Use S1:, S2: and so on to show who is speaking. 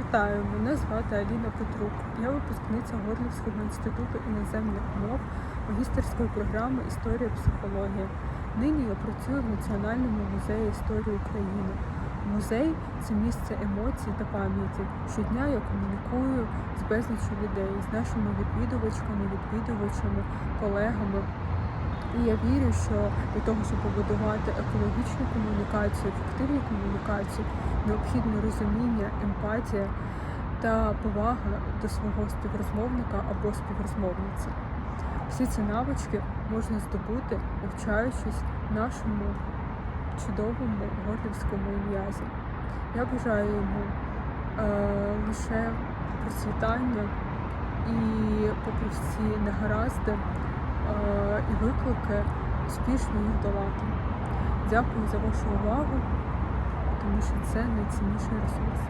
S1: Вітаю, мене звати Аліна Петрук. Я випускниця Горлівського інституту іноземних мов магістерської програми Історія психологія. Нині я працюю в Національному музеї історії України. Музей це місце емоцій та пам'яті. Щодня я комунікую з безліччю людей, з нашими відвідувачками, відвідувачами, колегами. І я вірю, що для того, щоб побудувати екологічну комунікацію, ефективну комунікацію, необхідне розуміння, емпатія та повага до свого співрозмовника або співрозмовниці. Всі ці навички можна здобути, навчаючись нашому чудовому горлівському ім'язі. Я бажаю йому е, лише процвітання і, попри всі негаразди і виклики, успішно їх долати. Дякую за вашу увагу, тому що це найцінніший ресурс.